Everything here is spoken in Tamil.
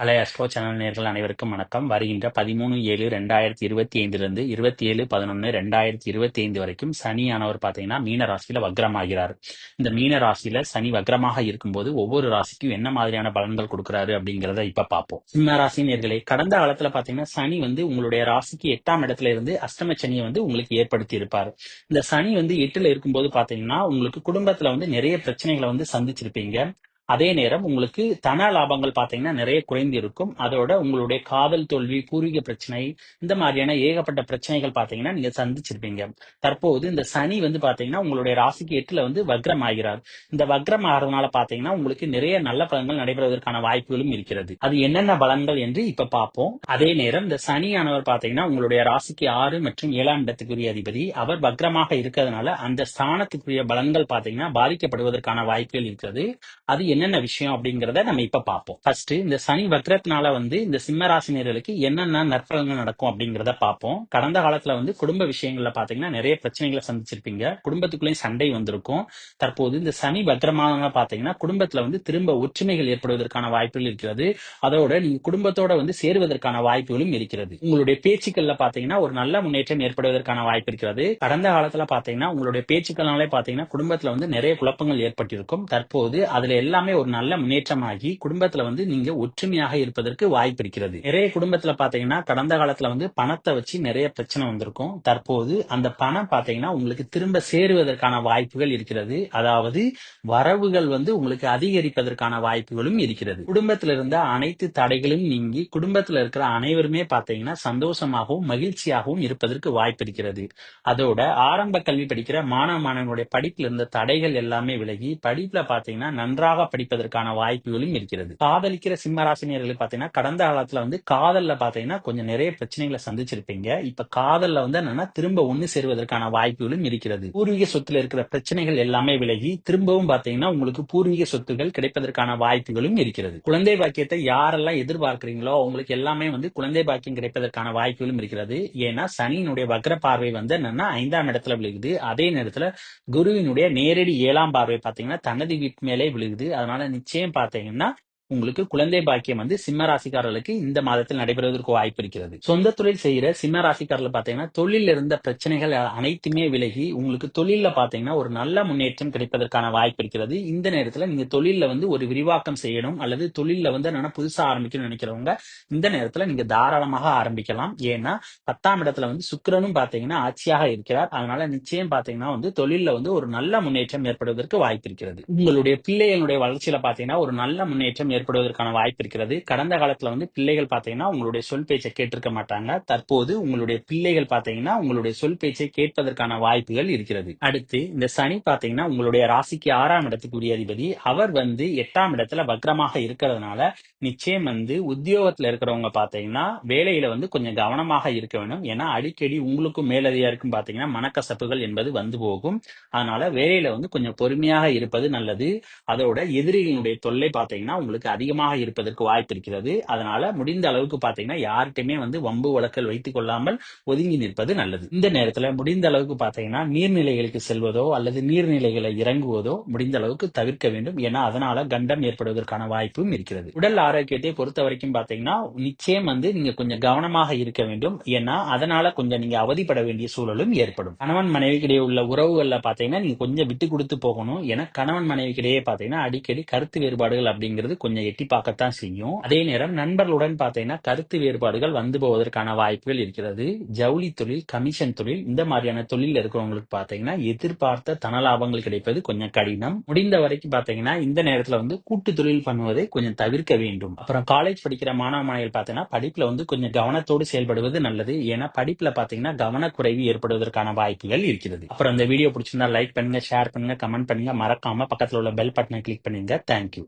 பழைய அஸ்ட்ரோ சேனல் நேர்கள் அனைவருக்கும் வணக்கம். வருகின்ற பதிமூணு ஏழு ரெண்டாயிரத்தி இருபத்தி ஐந்துலேருந்து இருபத்தி ஏழு பதினொன்று ரெண்டாயிரத்தி இருபத்தி ஐந்து வரைக்கும் சனியானவர் பார்த்தீங்கன்னா மீன ராசியில வக்ரமாகிறார். இந்த மீன ராசியில சனி வக்ரமாக இருக்கும்போது ஒவ்வொரு ராசிக்கும் என்ன மாதிரியான பலன்கள் கொடுக்குறாரு அப்படிங்கிறத இப்ப பார்ப்போம். சிம்ம ராசி நேர்களே கடந்த காலத்துல பாத்தீங்கன்னா சனி வந்து உங்களுடைய ராசிக்கு எட்டாம் இடத்துல இருந்து அஷ்டம சனியை வந்து உங்களுக்கு ஏற்படுத்தி இருப்பார். இந்த சனி வந்து எட்டுல இருக்கும்போது பாத்தீங்கன்னா உங்களுக்கு குடும்பத்துல வந்து நிறைய பிரச்சனைகளை வந்து சந்திச்சிருப்பீங்க. அதே நேரம் உங்களுக்கு தன லாபங்கள் பாத்தீங்கன்னா நிறைய குறைந்து இருக்கும் அதோட உங்களுடைய காதல் தோல்வி பூர்வீக பிரச்சனை இந்த மாதிரியான ஏகப்பட்ட பிரச்சனைகள் பாத்தீங்கன்னா நீங்க சந்திச்சிருப்பீங்க. தற்போது இந்த சனி வந்து பாத்தீங்கன்னா உங்களுடைய ராசிக்கு எட்டுல வந்து வக்ரம் ஆகிறார் இந்த வக்ரம் ஆகிறதுனால பாத்தீங்கன்னா உங்களுக்கு நிறைய நல்ல பலன்கள் நடைபெறுவதற்கான வாய்ப்புகளும் இருக்கிறது. அது என்னென்ன பலன்கள் என்று இப்ப பார்ப்போம். அதே நேரம் இந்த சனியானவர் பாத்தீங்கன்னா உங்களுடைய ராசிக்கு ஆறு மற்றும் ஏழாம் இடத்துக்குரிய அதிபதி. அவர் வக்ரமாக இருக்கிறதுனால அந்த ஸ்தானத்துக்குரிய பலன்கள் பாத்தீங்கன்னா பாதிக்கப்படுவதற்கான வாய்ப்புகள் இருக்கிறது. அது என்னென்ன விஷயம் அப்படிங்கறத நம்ம இப்ப பார்ப்போம். ஃபர்ஸ்ட் இந்த சனி வக்ரத்தினால வந்து இந்த சிம்ம ராசினியர்களுக்கு என்னென்ன நற்பலன்கள் நடக்கும் அப்படிங்கறத பார்ப்போம். கடந்த காலத்துல வந்து குடும்ப விஷயங்கள்ல பாத்தீங்கன்னா நிறைய பிரச்சனைகளை சந்திச்சிருப்பீங்க. குடும்பத்துக்குள்ளேயும் சண்டை வந்திருக்கும். தற்போது இந்த சனி வக்ரமான பாத்தீங்கன்னா குடும்பத்துல வந்து திரும்ப ஒற்றுமைகள் ஏற்படுவதற்கான வாய்ப்புகள் இருக்கிறது. அதோட நீங்க குடும்பத்தோட வந்து சேருவதற்கான வாய்ப்புகளும் இருக்கிறது. உங்களுடைய பேச்சுக்கள்ல பாத்தீங்கன்னா ஒரு நல்ல முன்னேற்றம் ஏற்படுவதற்கான வாய்ப்பு இருக்கிறது. கடந்த காலத்துல பாத்தீங்கன்னா உங்களுடைய பேச்சுக்கள்னாலே பாத்தீங்கன்னா குடும்பத்துல வந்து நிறைய குழப்பங்கள் ஏற்பட்டிருக்கும். தற்போது அதுல எல்லாமே ஒரு நல்ல முன்னேற்றமாகி குடும்பத்துல வந்து நீங்க ஒற்றுமையாக இருப்பதற்கு வாய்ப்பு இருக்கிறது. நிறைய குடும்பத்துல பாத்தீங்கன்னா கடந்த காலத்துல வந்து பணத்தை வச்சு நிறைய பிரச்சனை வந்திருக்கும். தற்போது அந்த பணம் பாத்தீங்கன்னா உங்களுக்கு திரும்ப சேருவதற்கான வாய்ப்புகள் இருக்கிறது. அதாவது வரவுகள் வந்து உங்களுக்கு அதிகரிப்பதற்கான வாய்ப்புகளும் இருக்கிறது. குடும்பத்துல இருந்த அனைத்து தடைகளும் நீங்கி குடும்பத்துல இருக்கிற அனைவருமே பாத்தீங்கன்னா சந்தோஷமாகவும் மகிழ்ச்சியாகவும் இருப்பதற்கு வாய்ப்பு இருக்கிறது. அதோட ஆரம்ப கல்வி படிக்கிற மாணவ மாணவனுடைய படிப்புல இருந்த தடைகள் எல்லாமே விலகி படிப்புல பாத்தீங்கன்னா நன்றாக படிப்பதற்கான வாய்ப்புகளும் இருக்கிறது. காதலிக்கிற சிம்மராசினியர்கள் பாத்தீங்கன்னா கடந்த காலத்துல வந்து காதல்ல பாத்தீங்கன்னா கொஞ்சம் நிறைய பிரச்சனைகளை சந்திச்சிருப்பீங்க. இப்ப காதல்ல வந்து என்னன்னா திரும்ப ஒண்ணு சேருவதற்கான வாய்ப்புகளும் இருக்கிறது. பூர்வீக சொத்துல இருக்கிற பிரச்சனைகள் எல்லாமே விலகி திரும்பவும் பாத்தீங்கன்னா உங்களுக்கு பூர்வீக சொத்துகள் கிடைப்பதற்கான வாய்ப்புகளும் இருக்கிறது. குழந்தை பாக்கியத்தை யாரெல்லாம் எதிர்பார்க்கிறீங்களோ அவங்களுக்கு எல்லாமே வந்து குழந்தை பாக்கியம் கிடைப்பதற்கான வாய்ப்புகளும் இருக்கிறது. ஏன்னா சனியினுடைய வக்ர பார்வை வந்து என்னன்னா ஐந்தாம் இடத்துல விழுகுது. அதே நேரத்துல குருவினுடைய நேரடி ஏழாம் பார்வை பாத்தீங்கன்னா தனது வீட்டு மேலே விழுகுது. அதனால நிச்சயம் பாத்தீங்கன்னா உங்களுக்கு குழந்தை பாக்கியம் வந்து சிம்ம ராசிக்காரர்களுக்கு இந்த மாதத்தில் நடைபெறுவதற்கு வாய்ப்பு இருக்கிறது. சொந்த தொழில் செய்யற சிம்ம ராசிக்காரர்கள் பாத்தீங்கன்னா தொழில இருந்த பிரச்சனைகள் அனைத்துமே விலகி உங்களுக்கு தொழில பாத்தீங்கன்னா ஒரு நல்ல முன்னேற்றம் கிடைப்பதற்கான வாய்ப்பு இருக்கிறது. இந்த நேரத்துல நீங்க தொழில வந்து ஒரு விரிவாக்கம் செய்யணும் அல்லது தொழில வந்து என்னன்னா புதுசா ஆரம்பிக்கணும்னு நினைக்கிறவங்க இந்த நேரத்துல நீங்க தாராளமாக ஆரம்பிக்கலாம். ஏன்னா பத்தாம் இடத்துல வந்து சுக்கிரனும் பாத்தீங்கன்னா ஆட்சியாக இருக்கிறார். அதனால நிச்சயம் பாத்தீங்கன்னா வந்து தொழில வந்து ஒரு நல்ல முன்னேற்றம் ஏற்படுவதற்கு வாய்ப்பு இருக்கிறது. உங்களுடைய பிள்ளைகளுடைய வளர்ச்சியில பாத்தீங்கன்னா ஒரு நல்ல முன்னேற்றம் ஏற்படுவதற்கான வாய்ப்பு இருக்கிறது. கடந்த காலத்துல வந்து பிள்ளைகள் பாத்தீங்கன்னா உங்களுடைய சொல் பேச்சை கேட்டிருக்க மாட்டாங்க. தற்போது உங்களுடைய பிள்ளைகள் பாத்தீங்கன்னா உங்களுடைய சொல் பேச்சை கேட்பதற்கான வாய்ப்புகள் இருக்கிறது. அடுத்து இந்த சனி பாத்தீங்கன்னா உங்களுடைய ராசிக்கு ஆறாம் இடத்துக்குரிய அதிபதி. அவர் வந்து எட்டாம் இடத்துல வக்ரமாக இருக்கிறதுனால நிச்சயம் வந்து உத்தியோகத்துல இருக்கிறவங்க பாத்தீங்கன்னா வேலையில வந்து கொஞ்சம் கவனமாக இருக்க வேண்டும். ஏன்னா அடிக்கடி உங்களுக்கும் மேலதிகாருக்கும் பாத்தீங்கன்னா மனக்கசப்புகள் என்பது வந்து போகும். அதனால வேலையில வந்து கொஞ்சம் பொறுமையாக இருப்பது நல்லது. அதோட எதிரிகளுடைய தொல்லை பாத்தீங்கன்னா உங்களுக்கு அதிகமாக இருப்பதற்கு வாய்ப்பு இருக்கிறது. அதனால முடிந்த அளவுக்கு பாத்தீங்கன்னா யார்கிட்டயுமே வந்து வம்பு வழக்கல் வைத்துக் கொள்ளாமல் ஒதுங்கி நிற்பது நல்லது. இந்த நேரத்துல முடிந்த அளவுக்கு பாத்தீங்கன்னா நீர்நிலைகளுக்கு செல்வதோ அல்லது நீர்நிலைகளை இறங்குவதோ முடிந்த அளவுக்கு தவிர்க்க வேண்டும். ஏன்னா அதனால கண்டம் ஏற்படுவதற்கான வாய்ப்பும் இருக்கிறது. உடல் ஆரோக்கியத்தை பொறுத்த வரைக்கும் பாத்தீங்கன்னா நிச்சயம் வந்து நீங்க கொஞ்சம் கவனமாக இருக்க வேண்டும். ஏன்னா அதனால கொஞ்சம் நீங்க அவதிப்பட வேண்டிய சூழலும் ஏற்படும். கணவன் மனைவிக்கிடையே உள்ள உறவுகள்ல பாத்தீங்கன்னா நீங்க கொஞ்சம் விட்டு கொடுத்து போகணும். ஏன்னா கணவன் மனைவிக்கிடையே பாத்தீங்கன்னா அடிக்கடி கருத்து வேறுபாடுகள் அப்படிங்கிறது கொஞ்சம் எட்டி பார்க்கத்தான் செய்யும். அதே நேரம் நண்பர்களுடன் பார்த்தீங்கன்னா கருத்து வேறுபாடுகள் வந்து போவதற்கான வாய்ப்புகள் இருக்கிறது. ஜவுளி தொழில் கமிஷன் தொழில் இந்த மாதிரியான தொழில் இருக்கிறவங்களுக்கு பார்த்தீங்கன்னா எதிர்பார்த்த தன லாபங்கள் கிடைப்பது கொஞ்சம் கடினம். முடிந்த வரைக்கும் பார்த்தீங்கன்னா இந்த நேரத்தில் வந்து கூட்டு தொழில் பண்ணுவதை கொஞ்சம் தவிர்க்க வேண்டும். அப்புறம் காலேஜ் படிக்கிற மாணவ மாணவிகள் பார்த்தீங்கன்னா படிப்புல வந்து கொஞ்சம் கவனத்தோடு செயல்படுவது நல்லது. ஏன்னா படிப்புல பார்த்தீங்கன்னா கவனக்குறைவு ஏற்படுவதற்கான வாய்ப்புகள் இருக்கிறது. அப்புறம் இந்த வீடியோ பிடிச்சிருந்தா லைக் பண்ணுங்க ஷேர் பண்ணுங்க கமெண்ட் பண்ணுங்க. மறக்காம பக்கத்தில் உள்ள பெல் பட்டனை கிளிக் பண்ணுங்க தேங்க்யூ